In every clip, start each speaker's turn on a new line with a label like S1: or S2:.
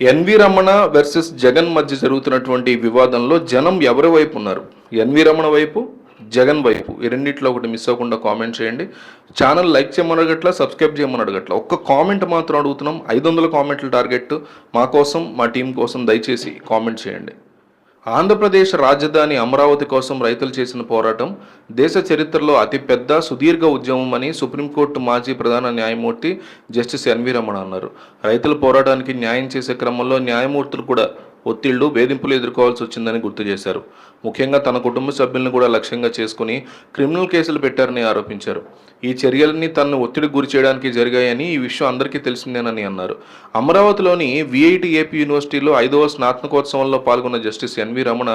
S1: N V Ramana versus Jagan మధ్య జరుగుతున్నటువంటి వివాదంలో జనం ఎవరి వైపు ఉన్నారు? ఎన్వి రమణ వైపు జగన్ వైపు? ఈ రెండిట్లో ఒకటి మిస్ అవ్వకుండా కామెంట్ చేయండి. ఛానల్ లైక్ చేయమని అడగట్లా సబ్స్క్రైబ్ చేయమని అడగట్లా. ఒక్క కామెంట్ మాత్రం అడుగుతున్నాం. ఐదు వందల కామెంట్ల టార్గెట్ మా కోసం మా టీం కోసం దయచేసి కామెంట్ చేయండి. ఆంధ్రప్రదేశ్ రాజధాని అమరావతి కోసం రైతులు చేసిన పోరాటం దేశ చరిత్రలో అతిపెద్ద సుదీర్ఘ ఉద్యమం అని సుప్రీంకోర్టు మాజీ ప్రధాన న్యాయమూర్తి జస్టిస్ ఎన్వి రమణ అన్నారు. రైతుల పోరాటానికి న్యాయం చేసే క్రమంలో న్యాయమూర్తులు కూడా ఒత్తిళ్ళు వేధింపులు ఎదుర్కోవాల్సి వచ్చిందని గుర్తు చేశారు. ముఖ్యంగా తన కుటుంబ సభ్యులను కూడా లక్ష్యంగా చేసుకుని క్రిమినల్ కేసులు పెట్టారని ఆరోపించారు. ఈ చర్యలన్నీ తనను ఒత్తిడికి గురి చేయడానికి జరిగాయని ఈ విషయం అందరికీ తెలిసిందేనని అన్నారు. అమరావతిలోని విఐటి ఏపీ యూనివర్సిటీలో ఐదవ స్నాతకోత్సవంలో పాల్గొన్న జస్టిస్ ఎన్వి రమణ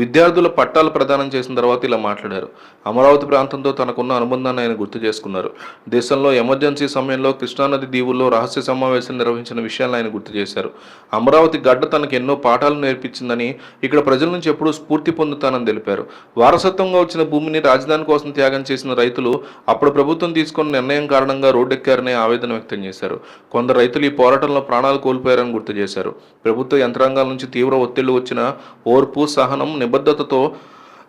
S1: విద్యార్థుల పట్టాలు ప్రదానం చేసిన తర్వాత ఇలా మాట్లాడారు. అమరావతి ప్రాంతంతో తనకున్న అనుబంధాన్ని ఆయన గుర్తు చేసుకున్నారు. దేశంలో ఎమర్జెన్సీ సమయంలో కృష్ణానది దీవుల్లో రహస్య సమావేశం నిర్వహించిన విషయాలను ఆయన గుర్తు చేశారు. అమరావతి గడ్డ తనకు ఎన్నో పాఠాలు నేర్పించిందని ఇక్కడ ప్రజల నుంచి ఎప్పుడూ స్ఫూర్తి పొందుతానని తెలిపారు. వారసత్వంగా వచ్చిన భూమిని రాజధాని కోసం త్యాగం చేసిన రైతులు అప్పుడు ప్రభుత్వం తీసుకున్న నిర్ణయం కారణంగా రోడ్డెక్కారనే ఆవేదన వ్యక్తం చేశారు. కొందరు రైతులు ఈ పోరాటంలో ప్రాణాలు కోల్పోయారని గుర్తు చేశారు. ప్రభుత్వ యంత్రాంగాల నుంచి తీవ్ర ఒత్తిళ్ళు వచ్చిన ఓర్పు సహనం నిబద్ధతతో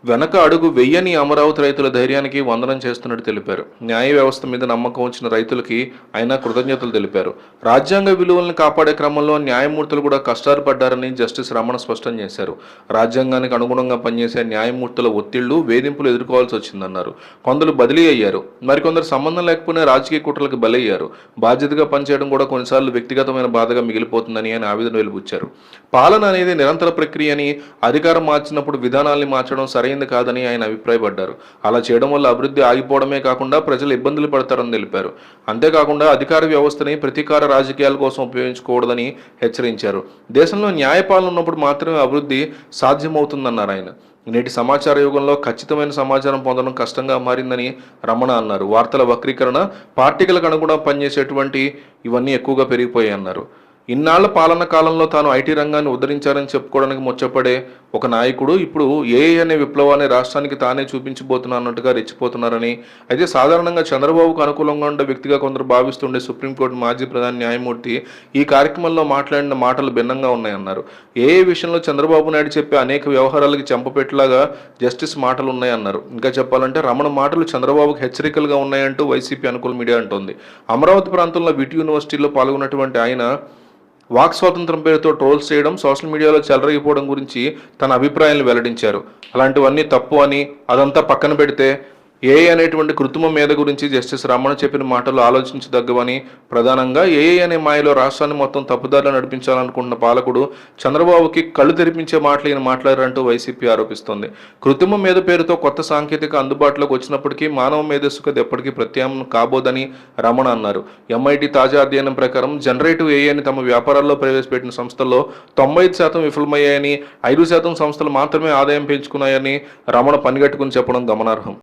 S1: వెనక అడుగు వెయ్యని అమరావతి రైతుల ధైర్యానికి వందనం చేస్తున్నట్టు తెలిపారు. న్యాయ వ్యవస్థ మీద నమ్మకం వచ్చిన రైతులకి ఆయన కృతజ్ఞతలు తెలిపారు. రాజ్యాంగ విలువలను కాపాడే క్రమంలో న్యాయమూర్తులు కూడా కష్టాలు పడ్డారని జస్టిస్ రమణ స్పష్టం చేశారు. రాజ్యాంగానికి అనుగుణంగా పనిచేసే న్యాయమూర్తుల ఒత్తిళ్ళు వేధింపులు ఎదుర్కోవాల్సి వచ్చిందన్నారు. కొందరు బదిలీ అయ్యారు. మరికొందరు సంబంధం లేకపోయినా రాజకీయ కుట్రలకు బలయ్యారు. బాధ్యతగా పనిచేయడం కూడా కొన్నిసార్లు వ్యక్తిగతమైన బాధగా మిగిలిపోతుందని ఆయన ఆవేదన వెలుబుచ్చారు. పాలన అనేది నిరంతర ప్రక్రియ అని అధికారం మార్చినప్పుడు విధానాల్ని మార్చడం సరైంది కాదని ఆయన అభిప్రాయపడ్డారు. అలా చేయడం వల్ల అభివృద్ధి ఆగిపోవడమే కాకుండా ప్రజలు ఇబ్బందులు పడతారని తెలిపారు. అంతేకాకుండా అధికార వ్యవస్థని ప్రతీకార రాజకీయాల కోసం ఉపయోగించకూడదని హెచ్చరించారు. దేశంలో న్యాయపాలన ఉన్నప్పుడు మాత్రమే అభివృద్ధి సాధ్యమవుతుందన్నారు ఆయన. నేటి సమాచార యుగంలో ఖచ్చితమైన సమాచారం పొందడం కష్టంగా మారిందని రమణ అన్నారు. వార్తల వక్రీకరణ పార్టీలకు అనుగుణంగా పనిచేసేటువంటి ఇవన్నీ ఎక్కువగా పెరిగిపోయాయి అన్నారు ఇన్నాళ్ళ పాలన కాలంలో తాను ఐటీ రంగాన్ని ఉద్ధరించారని చెప్పుకోవడానికి ముచ్చపడే ఒక నాయకుడు ఇప్పుడు ఏఐ అనే విప్లవాన్ని రాష్ట్రానికి తానే చూపించబోతున్నా అన్నట్టుగా రెచ్చిపోతున్నారని అయితే సాధారణంగా చంద్రబాబుకు అనుకూలంగా ఉండే వ్యక్తిగా కొందరు భావిస్తుండే సుప్రీంకోర్టు మాజీ ప్రధాన న్యాయమూర్తి ఈ కార్యక్రమంలో మాట్లాడిన మాటలు భిన్నంగా ఉన్నాయన్నారు. ఏఐ విషయంలో చంద్రబాబు నాయుడు చెప్పే అనేక వ్యవహారాలకి చెంపపెట్టలాగా జస్టిస్ మాటలు ఉన్నాయన్నారు. ఇంకా చెప్పాలంటే రమణ మాటలు చంద్రబాబుకు హెచ్చరికలుగా ఉన్నాయంటూ వైసీపీ అనుకూల మీడియా అంటోంది. అమరావతి ప్రాంతంలో విటి యూనివర్సిటీలో పాల్గొన్నటువంటి ఆయన వాక్ స్వాతంత్రం పేరుతో ట్రోల్స్ చేయడం సోషల్ మీడియాలో చెలరగిపోవడం గురించి తన అభిప్రాయాలను వెల్లడించారు. అలాంటివన్నీ తప్పు అని అదంతా పక్కన పెడితే ఏఐ అనేటువంటి కృత్రిమ మీద గురించి జస్టిస్ రమణ చెప్పిన మాటలు ఆలోచించదగ్గవని ప్రధానంగా ఏఐ అనే మాయలో రాష్ట్రాన్ని మొత్తం తప్పుదారులు నడిపించాలనుకుంటున్న పాలకుడు చంద్రబాబుకి కళ్ళు తెరిపించే మాటలు ఈయన మాట్లాడారంటూ వైసీపీ ఆరోపిస్తోంది. కృత్రిమ మీద పేరుతో కొత్త సాంకేతిక అందుబాటులోకి వచ్చినప్పటికీ మానవ మేధస్సుకు అది ఎప్పటికీ ప్రత్యామ్నం కాబోదని రమణ అన్నారు. ఎంఐటి తాజా అధ్యయనం ప్రకారం జనరేటివ్ ఏఐని తమ వ్యాపారాల్లో ప్రవేశపెట్టిన సంస్థల్లో తొంభై ఐదు శాతం విఫలమయ్యాయని ఐదు శాతం సంస్థలు మాత్రమే ఆదాయం పెంచుకున్నాయని రమణ పనిగట్టుకుని చెప్పడం గమనార్హం.